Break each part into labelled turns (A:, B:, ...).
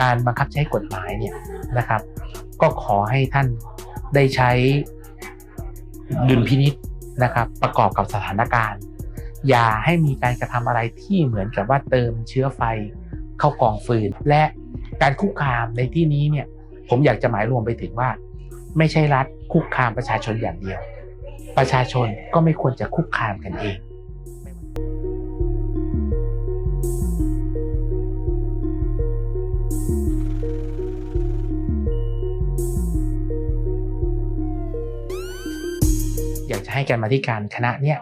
A: การบังคับใช้กฎหมายเนี่ยนะครับ ก็ขอให้ท่านได้ใช้ดุลพินิษนะครับประกอบกับสถานการณ์ อย่าให้มีการกระทำอะไรที่เหมือนกับว่าเติมเชื้อไฟเข้ากองฟืน และการคุกคามในที่นี้เนี่ยผมอยากจะหมายรวมไปถึงว่า ไม่ใช่รัฐคุกคามประชาชนอย่างเดียว ประชาชนก็ไม่ควรจะคุกคามกันเอง ให้การมาธิการคณะเนี่ย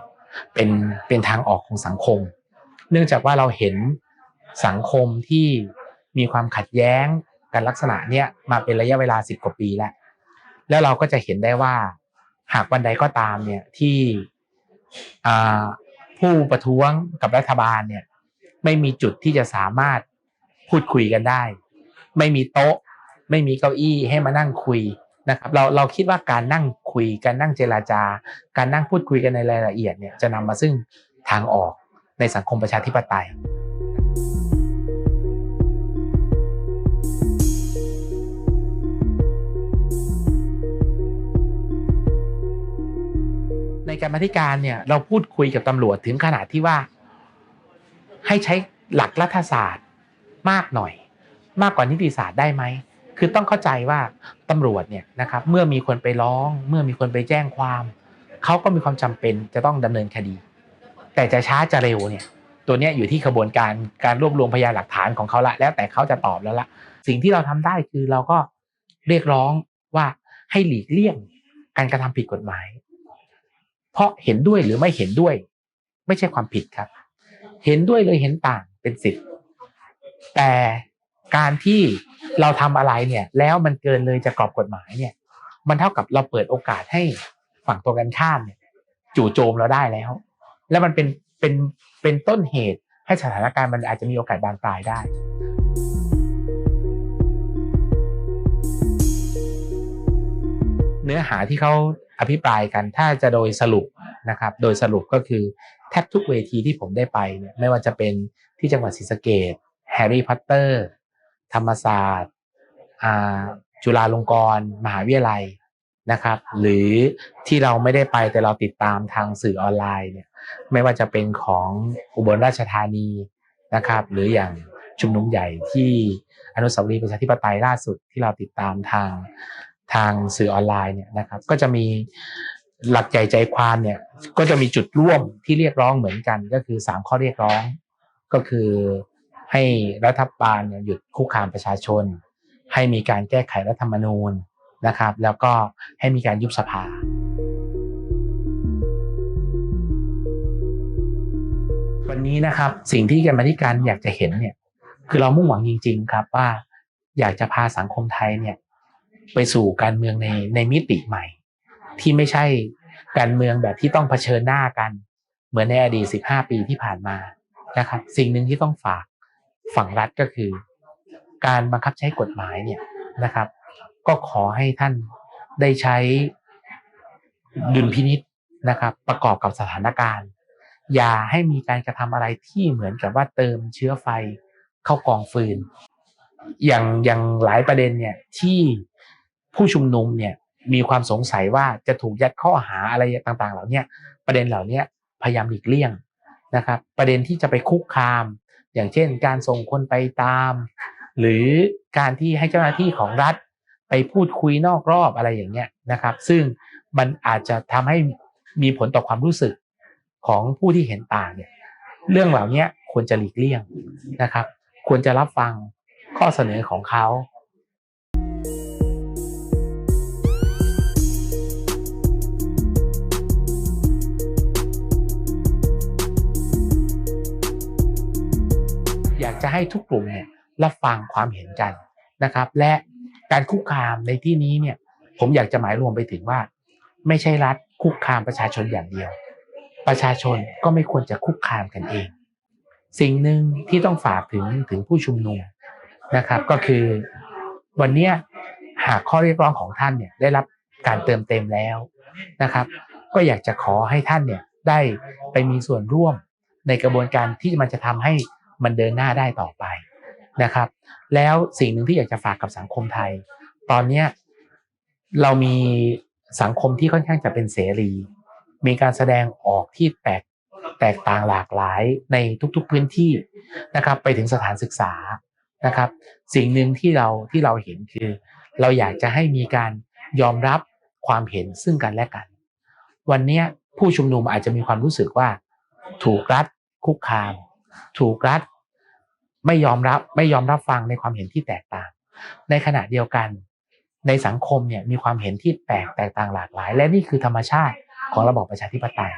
A: เป็นเป็นทางออกของสังคม เนื่องจากว่าเราเห็นสังคมที่มีความขัดแย้งกันลักษณะเนี้ยมาเป็นระยะเวลาสิบกว่าปีแล้ว แล้วเราก็จะเห็นได้ว่าหากวันใดก็ตามเนี่ยที่ผู้ประท้วงกับรัฐบาลเนี่ยไม่มีจุดที่จะสามารถพูดคุยกันได้ ไม่มีโต๊ะ ไม่มีเก้าอี้ให้มานั่งคุยนะครับ เราเราคิดว่าการนั่ง คุย การนั่งเจราจา การนั่งพูดคุยกันในรายละเอียดเนี่ยจะนำมาซึ่งทางออกในสังคมประชาธิปไตยในการมาธิการเนี่ยเราพูดคุยกับตำรวจถึงขนาดที่ว่า ให้ใช้หลักรัฐศาสตร์มากหน่อย มากกว่านิติศาสตร์ได้ไหม คือต้องเข้าใจว่าตำรวจเนี่ยนะครับเมื่อมีคนไปร้อง เมื่อมีคนไปแจ้งความเขาก็มีความจำเป็นจะต้องดำเนินคดี แต่จะช้าจะเร็วเนี่ยตัวเนี้ยอยู่ที่กระบวนการการรวบรวมพยานหลักฐานของเขาละ แล้วแต่เขาจะตอบแล้วละสิ่งที่เราทำได้คือเราก็เรียกร้องว่าให้หลีกเลี่ยงการกระทำผิดกฎหมาย เพราะเห็นด้วยหรือไม่เห็นด้วย ไม่ใช่ความผิดครับ เห็นด้วยเลยเห็นต่างเป็นสิทธิ์แต่การที่ เราทำอะไรเนี่ย แล้วมันเกินเลยจากกรอบกฎหมายเนี่ย มันเท่ากับเราเปิดโอกาสให้ฝั่งตรงกันข้ามเนี่ย จู่โจมเราได้แล้ว แล้วมันเป็นเป็นเป็นต้นเหตุให้สถานการณ์มันอาจจะมีโอกาสบานปลายได้เนื้อหาที่เขาอภิปรายกันถ้าจะโดยสรุปนะครับ โดยสรุปก็คือแทบทุกเวทีที่ผมได้ไปเนี่ยไม่ว่าจะเป็นที่จังหวัดศรีสะเกดแฮร์รี่พอตเตอร์ ธรรมศาสตร์จุฬาลงกรณ์มหาวิทยาลัยนะครับ หรือที่เราไม่ได้ไปแต่เราติดตามทางสื่อออนไลน์เนี่ยไม่ว่าจะเป็นของอุบลราชธานีนะครับ หรืออย่างชุมนุมใหญ่ที่อนุสาวรีย์ประชาธิปไตยล่าสุดที่เราติดตามทางทางสื่อออนไลน์เนี่ยนะครับ ก็จะมีหลักใจใจความเนี่ยก็จะมีจุดร่วมที่เรียกร้องเหมือนกันก็คือสามข้อเรียกร้องก็คือ ให้รัฐบาลเนี่ยหยุดคุกคามประชาชน ให้มีการแก้ไขรัฐธรรมนูญนะครับ แล้วก็ให้มีการยุบสภาวันนี้นะครับสิ่งที่กรรมธิการอยากจะเห็นเนี่ยคือเรามุ่งหวังจริง ๆ ครับว่าอยากจะพาสังคมไทยเนี่ยไปสู่การเมืองในในมิติใหม่ ที่ไม่ใช่การเมืองแบบที่ต้องเผชิญหน้ากัน เหมือนในอดีต 15 ปีที่ผ่านมานะครับสิ่งหนึ่งที่ต้องฝาก ฝั่งรัฐก็คือ การบังคับใช้กฎหมายเนี่ยนะครับ ก็ขอให้ท่านได้ใช้ดุลพินิษนะครับ ประกอบกับสถานการณ์ อย่าให้มีการกระทำอะไรที่เหมือนกับว่าเติมเชื้อไฟเข้ากองฟืน อย่างอย่างหลายประเด็นเนี่ยที่ผู้ชุมนุมเนี่ยมีความสงสัยว่าจะถูกยัดข้อหาอะไรต่างๆ เหล่านี้ประเด็นเหล่านี้พยายามหลีกเลี่ยงนะครับ ประเด็นที่จะไปคุกคาม อย่างเช่น การส่งคนไปตาม หรือการที่ให้เจ้าหน้าที่ของรัฐไปพูดคุยนอกรอบอะไรอย่างเงี้ยนะครับ ซึ่งมันอาจจะทำให้มีผลต่อความรู้สึกของผู้ที่เห็นต่างเนี่ยเรื่องเหล่านี้ควรจะหลีกเลี่ยงนะครับ ควรจะรับฟังข้อเสนอของเขา อยากจะให้ทุกกลุ่มเนี่ยรับฟังความเห็นกันนะครับ และการคุกคามในที่นี้เนี่ยผมอยากจะหมายรวมไปถึงว่า ไม่ใช่รัฐคุกคามประชาชนอย่างเดียว ประชาชนก็ไม่ควรจะคุกคามกันเอง สิ่งหนึ่งที่ต้องฝากถึงถึงผู้ชุมนุมนะครับ ก็คือวันนี้หากข้อเรียกร้องของท่านเนี่ยได้รับการเติมเต็มแล้วนะครับ ก็อยากจะขอให้ท่านเนี่ยได้ไปมีส่วนร่วมในกระบวนการที่มันจะทำให้ มันเดินหน้าได้ต่อไปนะครับ แล้วสิ่งหนึ่งที่อยากจะฝากกับสังคมไทย ตอนเนี้เรามีสังคมที่ค่อนข้างจะเป็นเสรี มีการแสดงออกที่แตกแตกต่างหลากหลายในทุกๆพื้นที่นะครับ ไปถึงสถานศึกษานะครับ สิ่งหนึ่งที่เราที่เราเห็นคือ เราอยากจะให้มีการยอมรับความเห็นซึ่งกันและกัน วันนี้ผู้ชุมนุมอาจจะมีความรู้สึกว่า ถูกรัฐคุกคาม ถูกรัฐ ไม่ยอมรับไม่ยอมรับฟังในความเห็นที่แตกต่าง ในขณะเดียวกัน ในสังคมเนี่ยมีความเห็นที่แตกแตกต่างหลากหลาย และนี่คือธรรมชาติของระบอบประชาธิปไตย